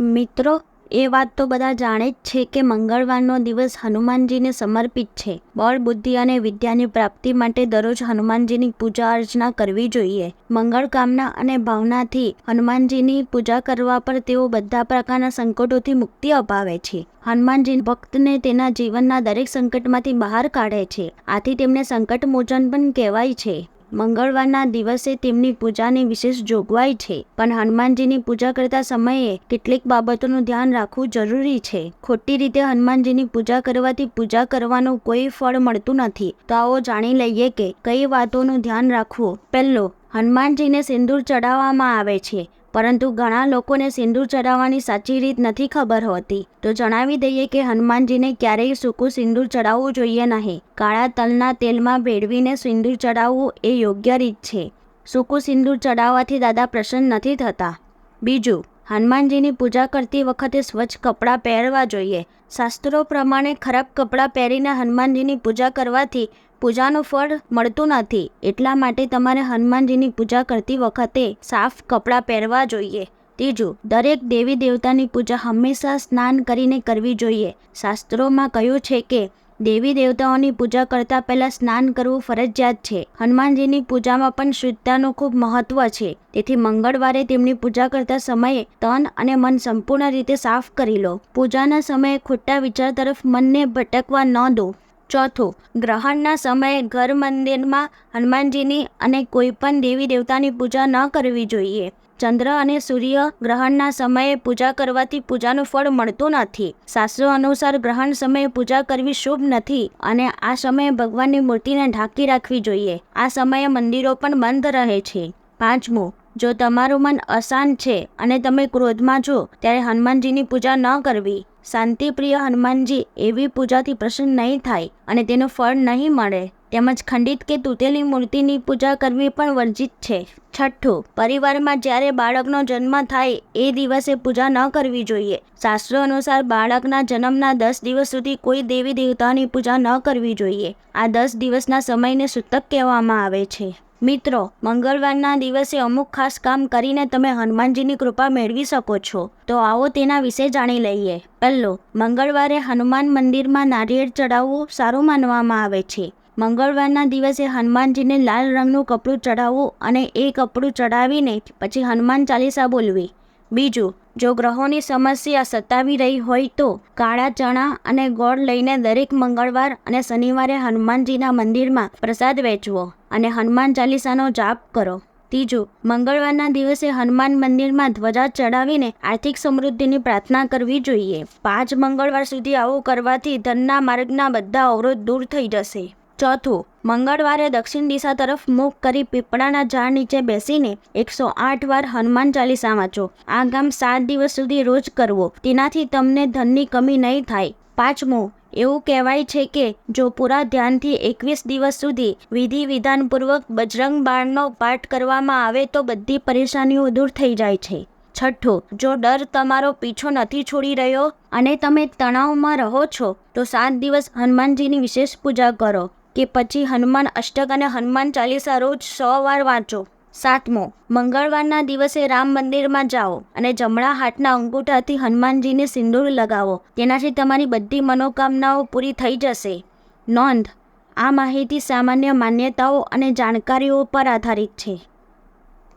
મિત્રો, એ વાત તો બધા જાણે જ છે કે મંગળવારનો દિવસ હનુમાનજીને સમર્પિત છે. બળ, બુદ્ધિ અને વિદ્યાની પ્રાપ્તિ માટે દરરોજ હનુમાનજીની પૂજા અર્ચના કરવી જોઈએ. મંગળ કામના અને ભાવનાથી હનુમાનજીની પૂજા કરવા પર તેઓ બધા પ્રકારના સંકટોથી મુક્તિ અપાવે છે. હનુમાનજી ભક્તને તેના જીવનના દરેક સંકટમાંથી બહાર કાઢે છે. આથી તેમને સંકટ મોચન પણ કહેવાય છે. મંગળવારના દિવસે તેમની પૂજાની વિશેષ જોગવાઈ છે, પણ હનુમાનજીની પૂજા કરતા સમયે કેટલીક બાબતોનું ધ્યાન રાખવું જરૂરી છે. ખોટી રીતે હનુમાનજીની પૂજા કરવાથી પૂજા કરવાનું કોઈ ફળ મળતું નથી. તો આવો જાણી લઈએ કે કઈ વાતોનું ધ્યાન રાખવું. પહેલો, હનુમાનજીને સિંદૂર ચડાવવામાં આવે છે. પરંતુ ઘણા લોકોને સિંદૂર ચડાવવાની સાચી રીત નથી ખબર હોતી. તો જણાવી દઈએ કે હનુમાનજીને ક્યારેય સૂકું સિંદૂર ચડાવવું જોઈએ નહીં. કાળા તલના તેલમાં ભેળવીને સિંદૂર ચડાવવું એ યોગ્ય રીત છે. સૂકું સિંદૂર ચડાવવાથી દાદા પ્રસન્ન નથી થતા. બીજું હનુમાનજીની પૂજા કરતી વખતે સ્વચ્છ કપડાં પહેરવા જોઈએ. શાસ્ત્રો પ્રમાણે ખરાબ કપડાં પહેરીને હનુમાનજીની પૂજા કરવાથી પૂજાનું ફળ મળતું નથી. એટલા માટે તમારે હનુમાનજીની પૂજા કરતી વખતે સાફ કપડાં પહેરવા જોઈએ. ત્રીજું, દરેક દેવી દેવતાની પૂજા હંમેશા સ્નાન કરીને કરવી જોઈએ. શાસ્ત્રોમાં કહ્યું છે કે દેવી દેવતાઓની પૂજા કરતાં પહેલાં સ્નાન કરવું ફરજિયાત છે. હનુમાનજીની પૂજામાં પણ શુદ્ધતાનું ખૂબ મહત્વ છે. તેથી મંગળવારે તેમની પૂજા કરતા સમયે તન અને મન સંપૂર્ણ રીતે સાફ કરી લો. પૂજાના સમયે ખોટા વિચાર તરફ મનને ભટકવા ન દો. ચોથું, ગ્રહણના સમયે ઘર મંદિરમાં હનુમાનજીની અને કોઈ પણ દેવી દેવતાની પૂજા ન કરવી જોઈએ. ચંદ્ર અને સૂર્ય ગ્રહણના સમયે પૂજા કરવાથી પૂજાનું ફળ મળતું નથી. શાસ્ત્રો અનુસાર ગ્રહણ સમયે પૂજા કરવી શુભ નથી અને આ સમયે ભગવાનની મૂર્તિને ઢાંકી રાખવી જોઈએ. આ સમયે મંદિરો પણ બંધ રહે છે. પાંચમું, જો તમારું મન અશાંત છે અને તમે ક્રોધમાં છો, ત્યારે હનુમાનજીની પૂજા ન કરવી. શાંતિપ્રિય હનુમાનજી એવી પૂજાથી પ્રસન્ન નહીં થાય અને તેનું ફળ નહીં મળે. તેમજ ખંડિત કે તૂટેલી મૂર્તિની પૂજા કરવી પણ વર્જિત છે. છઠ્ઠું, પરિવારમાં જ્યારે બાળકનો જન્મ થાય એ દિવસે પૂજા ન કરવી જોઈએ. શાસ્ત્રો અનુસાર બાળકના જન્મના દસ દિવસ સુધી કોઈ દેવી દેવતાની પૂજા ન કરવી જોઈએ. આ દસ દિવસના સમયને સૂતક કહેવામાં આવે છે. મિત્રો, મંગળવારના દિવસે અમુક ખાસ કામ કરીને તમે હનુમાનજીની કૃપા મેળવી શકો છો. તો આવો તેના વિશે જાણી લઈએ. પહેલો, મંગળવારે હનુમાન મંદિરમાં નારિયેળ ચડાવવું સારું માનવામાં આવે છે. મંગળવારના દિવસે હનુમાનજીને લાલ રંગનું કપડું ચડાવવું અને એ કપડું ચડાવીને પછી હનુમાન ચાલીસા બોલવી. બીજું, જો ગ્રહોની સમસ્યા સતાવી રહી હોય તો કાળા ચણા અને ગોળ લઈને દરેક મંગળવાર અને શનિવારે હનુમાનજીના મંદિરમાં પ્રસાદ વેચવો અને હનુમાન ચાલીસાનો જાપ કરો. ત્રીજું, મંગળવારના દિવસે હનુમાન મંદિરમાં ધ્વજા ચડાવીને આર્થિક સમૃદ્ધિની પ્રાર્થના કરવી જોઈએ. પાંચ મંગળવાર સુધી આવું કરવાથી ધનના માર્ગના બધા અવરોધ દૂર થઈ જશે. ચોથું, મંગળવારે દક્ષિણ દિશા તરફ મુખ કરી પીપળાના ઝાડ નીચે બેસીને એકસો આઠ વાર હનુમાન ચાલીસા વાંચો. આ કામ સાત દિવસ સુધી રોજ કરવો. તેનાથી તમને ધનની કમી નહીં થાય. પાંચમું, એવું કહેવાય છે કે જો પૂરા ધ્યાનથી એકવીસ દિવસ સુધી વિધિ વિધાનપૂર્વક બજરંગ બાણનો પાઠ કરવામાં આવે તો બધી પરેશાનીઓ દૂર થઈ જાય છે. છઠ્ઠું, જો ડર તમારો પીછો નથી છોડી રહ્યો અને તમે તણાવમાં રહો છો, તો સાત દિવસ હનુમાનજીની વિશેષ પૂજા કરો. કે પછી હનુમાન અષ્ટક અને હનુમાન ચાલીસા રોજ સો વાર વાંચો. સાતમો, મંગળવારના દિવસે રામ મંદિરમાં જાઓ અને જમણા હાથના અંગૂઠાથી હનુમાનજીને સિંદૂર લગાવો. તેનાથી તમારી બધી મનોકામનાઓ પૂરી થઈ જશે. નોંધ, આ માહિતી સામાન્ય માન્યતાઓ અને જાણકારીઓ પર આધારિત છે.